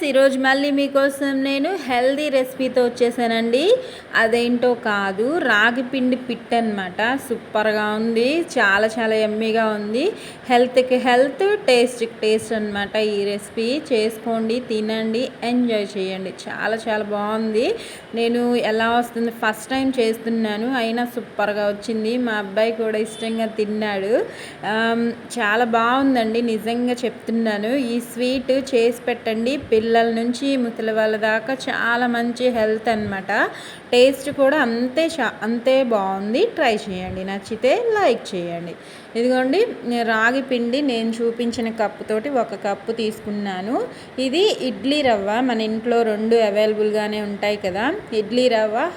Friends ఈరోజు మళ్ళీ మీకోసం నేను హెల్దీ రెసిపీతో వచ్చేసానండి. అదేంటో కాదు రాగి పిండి పిట్ అనమాట సూపర్గా ఉంది చాలా చాలా ఎమ్మీగా ఉంది. హెల్త్కి హెల్త్ టేస్ట్కి టేస్ట్ అనమాట ఈ రెసిపీ. చేసుకోండి తినండి ఎంజాయ్ చేయండి. చాలా చాలా బాగుంది. నేను ఎలా వస్తుంది ఫస్ట్ టైం చేస్తున్నాను అయినా సూపర్గా వచ్చింది. మా అబ్బాయి కూడా ఇష్టంగా తిన్నాడు. చాలా బాగుందండి నిజంగా చెప్తున్నాను. ఈ స్వీట్ చేసి పెట్టండి పిల్లల నుంచి ముసలి వాళ్ళ దాకా చాలా మంచి హెల్త్ అనమాట టేస్ట్ కూడా అంతే అంతే బాగుంది. ట్రై చేయండి. నచ్చితే లైక్ చేయండి. ఇదిగోండి రాగి పిండి నేను చూపించిన కప్పుతోటి ఒక కప్పు తీసుకున్నాను. ఇది ఇడ్లీ రవ్వ. మన ఇంట్లో రెండు అవైలబుల్గానే ఉంటాయి కదా. ఇడ్లీ రవ్వ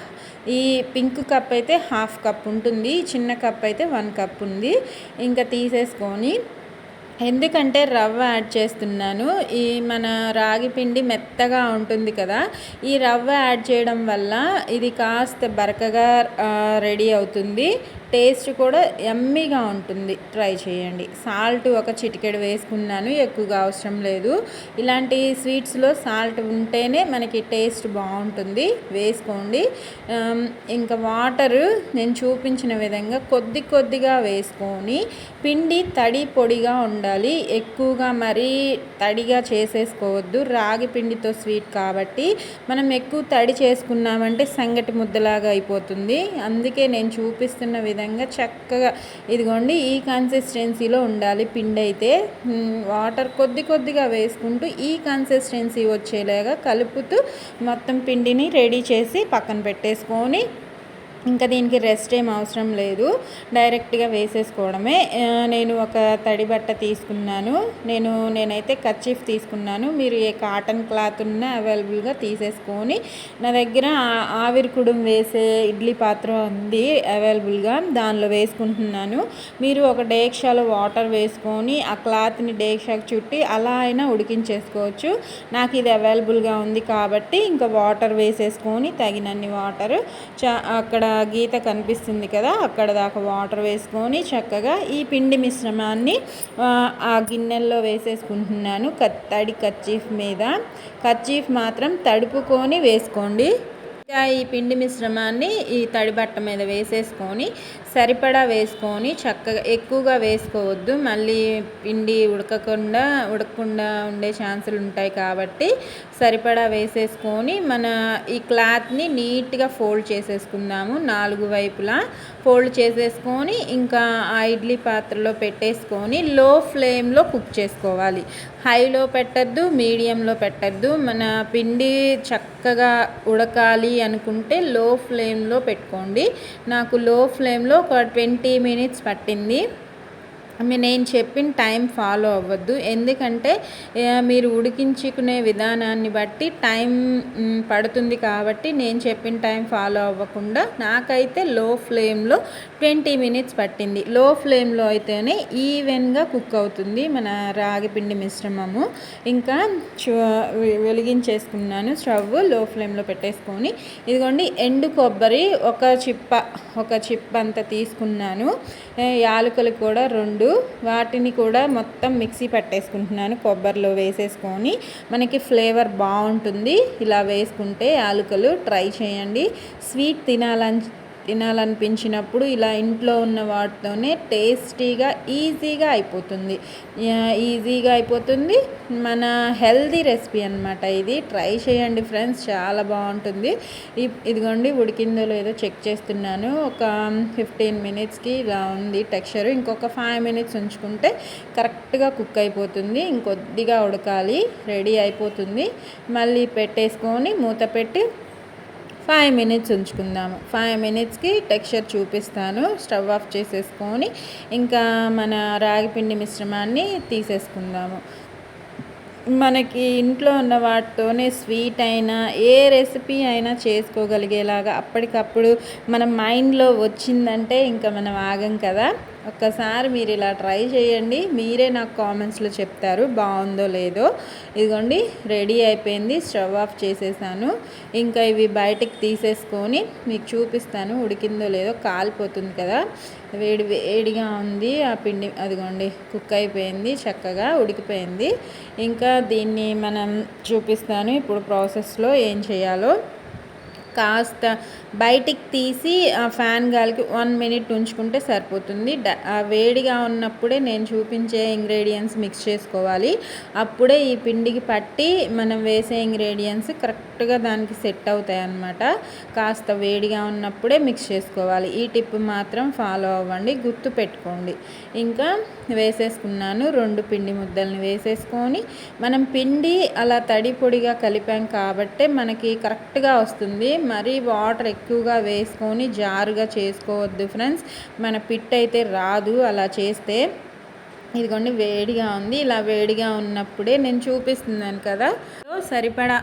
ఈ పింక్ కప్ అయితే హాఫ్ కప్ ఉంటుంది. చిన్న కప్ అయితే వన్ కప్ ఉంది. ఇంకా తీసేసుకొని ఎందుకంటే రవ్వ యాడ్ చేస్తున్నాను. ఈ మన రాగి పిండి మెత్తగా ఉంటుంది కదా ఈ రవ్వ యాడ్ చేయడం వల్ల ఇది కాస్త బరకగా రెడీ అవుతుంది. టేస్ట్ కూడా ఎమ్మీగా ఉంటుంది. ట్రై చేయండి. సాల్ట్ ఒక చిటికెడు వేసుకున్నాను. ఎక్కువగా అవసరం లేదు. ఇలాంటి స్వీట్స్లో సాల్ట్ ఉంటేనే మనకి టేస్ట్ బాగుంటుంది. వేసుకోండి. ఇంకా వాటర్ నేను చూపించిన విధంగా కొద్ది కొద్దిగా వేసుకొని పిండి తడి పొడిగా ఉండాలి. ఎక్కువగా మరీ తడిగా చేసేసుకోవద్దు. రాగి పిండితో స్వీట్ కాబట్టి మనం ఎక్కువ తడి చేసుకున్నామంటే సంగటి ముద్దలాగా అయిపోతుంది. అందుకే నేను చూపిస్తున్న విధంగా విధంగా చక్కగా ఇదిగోండి ఈ కన్సిస్టెన్సీలో ఉండాలి పిండి అయితే. వాటర్ కొద్ది కొద్దిగా వేసుకుంటూ ఈ కన్సిస్టెన్సీ వచ్చేలాగా కలుపుతూ మొత్తం పిండిని రెడీ చేసి పక్కన పెట్టేసుకొని ఇంకా దీనికి రెస్ట్ ఏం అవసరం లేదు. డైరెక్ట్గా వేసేసుకోవడమే. నేను ఒక తడి బట్ట తీసుకున్నాను. నేను నేనైతే కర్చీఫ్ తీసుకున్నాను. మీరు ఏ కాటన్ క్లాత్ ఉన్న అవైలబుల్గా తీసేసుకొని నా దగ్గర ఆవిరి కుడుం వేసే ఇడ్లీ పాత్ర ఉంది అవైలబుల్గా దానిలో వేసుకుంటున్నాను. మీరు ఒక డేక్షాలో వాటర్ వేసుకొని ఆ క్లాత్ని డేక్షాకి చుట్టి అలా అయినా ఉడికించేసుకోవచ్చు. నాకు ఇది అవైలబుల్గా ఉంది కాబట్టి ఇంకా వాటర్ వేసేసుకొని తగినన్ని వాటర్ చా అక్కడ గీత కనిపిస్తుంది కదా అక్కడ దాకా వాటర్ వేసుకొని చక్కగా ఈ పిండి మిశ్రమాన్ని ఆ గిన్నెల్లో వేసేసుకుంటున్నాను. తడి కచ్చీఫ్ మీద. కచ్చీఫ్ మాత్రం తడుపుకొని వేసుకోండి. ఇంకా ఈ పిండి మిశ్రమాన్ని ఈ తడి బట్ట మీద వేసేసుకొని సరిపడా వేసుకొని చక్కగా ఎక్కువగా వేసుకోవద్దు. మళ్ళీ పిండి ఉడకకుండా ఉడకకుండా ఉండే ఛాన్సులు ఉంటాయి కాబట్టి సరిపడా వేసేసుకొని మన ఈ క్లాత్ని నీట్గా ఫోల్డ్ చేసేసుకుందాము. నాలుగు వైపులా ఫోల్డ్ చేసేసుకొని ఇంకా ఆ ఇడ్లీ పాత్రలో పెట్టేసుకొని లో ఫ్లేమ్లో కుక్ చేసుకోవాలి. హైలో పెట్టద్దు మీడియంలో పెట్టద్దు. మన పిండి చక్కగా ఉడకాలి అనుకుంటే లో ఫ్లేమ్లో పెట్టుకోండి. నాకు లో ఫ్లేమ్లో ఒక ట్వంటీ మినిట్స్ పట్టింది. నేను చెప్పిన టైం ఫాలో అవ్వద్దు. ఎందుకంటే మీరు ఉడికించుకునే విధానాన్ని బట్టి టైం పడుతుంది కాబట్టి నేను చెప్పిన టైం ఫాలో అవ్వకుండా నాకైతే లో ఫ్లేమ్లో ట్వంటీ మినిట్స్ పట్టింది. లో ఫ్లేమ్లో అయితేనే ఈవెన్గా కుక్ అవుతుంది మన రాగిపిండి మిశ్రమము. ఇంకా వెలిగించేసుకున్నాను స్టవ్లో ఫ్లేమ్లో పెట్టేసుకొని. ఇదిగోండి ఎండు కొబ్బరి ఒక చిప్ప ఒక చిప్ప అంత తీసుకున్నాను యాలకులు కూడా రెండు ఇప్పుడు వాటిని కూడా మొత్తం మిక్సీ పట్టేసుకుంటున్నాను. కొబ్బరిలో వేసేసుకొని మనకి ఫ్లేవర్ బాగుంటుంది. ఇలా వేసుకుంటే ఆలుకలు ట్రై చేయండి. స్వీట్ తినాలని తినాలనిపించినప్పుడు ఇలా ఇంట్లో ఉన్న వాటితోనే టేస్టీగా ఈజీగా అయిపోతుంది. ఈజీగా అయిపోతుంది. మన హెల్దీ రెసిపీ అనమాట ఇది. ట్రై చేయండి ఫ్రెండ్స్ చాలా బాగుంటుంది. ఇదిగోండి ఉడికిందో లేదో చెక్ చేస్తున్నాను. ఒక ఫిఫ్టీన్ మినిట్స్కి ఇలా ఉంది టెక్స్చర్. ఇంకొక ఫైవ్ మినిట్స్ ఉంచుకుంటే కరెక్ట్గా కుక్ అయిపోతుంది. ఇంకొద్దిగా ఉడకాలి. రెడీ అయిపోతుంది. మళ్ళీ పెట్టేసుకొని మూత పెట్టి ఫైవ్ మినిట్స్ ఉంచుకుందాము. ఫైవ్ మినిట్స్కి టెక్స్చర్ చూపిస్తాను. స్టవ్ ఆఫ్ చేసేసుకొని ఇంకా మన రాగిపిండి మిశ్రమాన్ని తీసేసుకుందాము. మనకి ఇంట్లో ఉన్న వాటితోనే స్వీట్ అయినా ఏ రెసిపీ అయినా చేసుకోగలిగేలాగా అప్పటికప్పుడు మన మైండ్లో వచ్చిందంటే ఇంకా మనం ఆగం కదా. ఒక్కసారి మీరు ఇలా ట్రై చేయండి. మీరే నాకు కామెంట్స్లో చెప్తారు బాగుందో లేదో. ఇదిగోండి రెడీ అయిపోయింది స్టవ్ ఆఫ్ చేసేసాను. ఇంకా ఇవి బయటికి తీసేసుకొని మీకు చూపిస్తాను ఉడికిందో లేదో కాలిపోతుంది కదా. వేడి వేడిగా ఉంది. ఆ పిండి అదిగోండి కుక్ అయిపోయింది చక్కగా ఉడికిపోయింది. ఇంకా దీన్ని మనం చూపిస్తాను ఇప్పుడు ప్రాసెస్లో ఏం చేయాలో. కాస్త బయటికి తీసి ఆ ఫ్యాన్ గాలికి వన్ మినిట్ ఉంచుకుంటే సరిపోతుంది. వేడిగా ఉన్నప్పుడే నేను చూపించే ఇంగ్రీడియంట్స్ మిక్స్ చేసుకోవాలి. అప్పుడే ఈ పిండికి పట్టి మనం వేసే ఇంగ్రీడియంట్స్ కరెక్ట్గా దానికి సెట్ అవుతాయి అన్నమాట. కాస్త వేడిగా ఉన్నప్పుడే మిక్స్ చేసుకోవాలి. ఈ టిప్ మాత్రం ఫాలో అవ్వండి గుర్తు పెట్టుకోండి. ఇంకా వేసేసుకున్నాను రెండు పిండి ముద్దల్ని వేసేసుకొని మనం పిండి అలా తడి పొడిగా కలిపాం కాబట్టే మనకి కరెక్ట్గా వస్తుంది. మరీ వాటర్ ఎక్కువగా వేసుకొని జారుగా చేసుకోవద్దు ఫ్రెండ్స్. మన పిట్ అయితే రాదు అలా చేస్తే. ఇదిగోండి వేడిగా ఉంది. ఇలా వేడిగా ఉన్నప్పుడే నేను చూపిస్తున్నాను కదా. సరిపడా.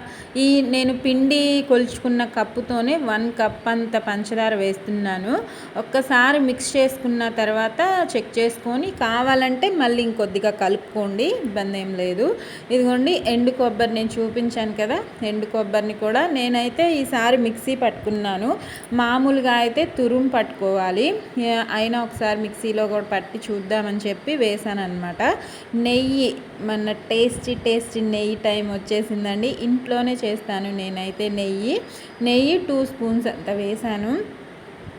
ఈ నేను పిండి కొలుచుకున్న కప్పుతోనే వన్ కప్ అంత పంచదార వేస్తున్నాను. ఒక్కసారి మిక్స్ చేసుకున్న తర్వాత చెక్ చేసుకొని కావాలంటే మళ్ళీ ఇంకొద్దిగా కలుపుకోండి ఇబ్బంది ఏం లేదు. ఇదిగోండి ఎండు కొబ్బరి నేను చూపించాను కదా ఎండు కొబ్బరిని కూడా నేనైతే ఈసారి మిక్సీ పట్టుకున్నాను. మామూలుగా అయితే తురుము పట్టుకోవాలి. అయినా ఒకసారి మిక్సీలో కూడా పట్టి చూద్దామని చెప్పి వేసాను అనమాట నెయ్యి మన టేస్టీ టేస్టీ నెయ్యి టైం వచ్చేసింది. ఉందండి. ఇంట్లోనే చేస్తాను నేనైతే నెయ్యి. నెయ్యి టూ స్పూన్స్ అంత వేసాను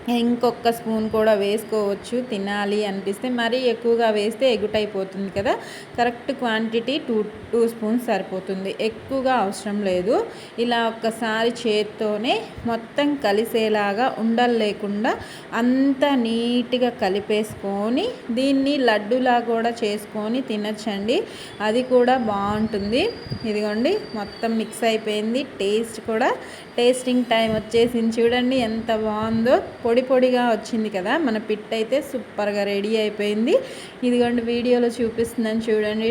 ఇంకొక స్పూన్ కూడా వేసుకోవచ్చు తినాలి అనిపిస్తే. మరీ ఎక్కువగా వేస్తే ఎగుటైపోతుంది కదా. Correct quantity two two spoons సరిపోతుంది. ఎక్కువగా అవసరం లేదు. ఇలా ఒక్కసారి చేత్తోనే మొత్తం కలిసేలాగా ఉండలు లేకుండా అంత నీట్గా కలిపేసుకొని దీన్ని లడ్డులా కూడా చేసుకొని తినచ్చండి. అది కూడా బాగుంటుంది. ఇదిగోండి మొత్తం మిక్స్ అయిపోయింది. టేస్ట్ కూడా టేస్టింగ్ టైం వచ్చేసింది. చూడండి ఎంత బాగుందో. పొడి పొడిగా వచ్చింది కదా మన పిట్ అయితే సూపర్గా రెడీ అయిపోయింది. ఇదిగోండి వీడియోలో చూపిస్తుందని చూడండి.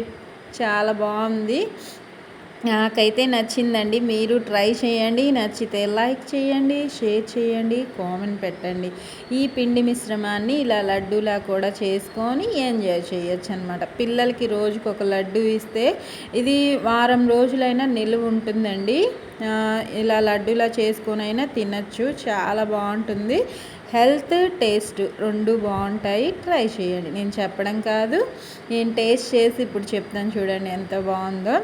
చాలా బాగుంది. నాకైతే నచ్చిందండి. మీరు ట్రై చేయండి. నచ్చితే లైక్ చేయండి. షేర్ చేయండి. కామెంట్ పెట్టండి. ఈ పిండి మిశ్రమాన్ని ఇలా లడ్డూలా కూడా చేసుకొని ఎంజాయ్ చేయొచ్చు అనమాట పిల్లలకి రోజుకు ఒక లడ్డు ఇస్తే ఇది వారం రోజులైనా నిలువ ఉంటుందండి. ఇలా లడ్డూలా చేసుకొని అయినా తినచ్చు. చాలా బాగుంటుంది. హెల్త్ టేస్ట్ రెండు బాగుంటాయి. ట్రై చేయండి. నేను చెప్పడం కాదు. నేను టేస్ట్ చేసి ఇప్పుడు చెప్తాను చూడండి ఎంత బాగుందో.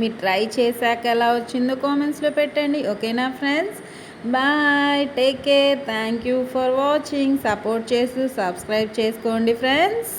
మీరు ట్రై చేశాక ఎలా వచ్చిందో కామెంట్స్లో పెట్టండి ఓకేనా friends? Bye take care thank you for watching support చేస్తూ సబ్స్క్రైబ్ చేసుకోండి ఫ్రెండ్స్.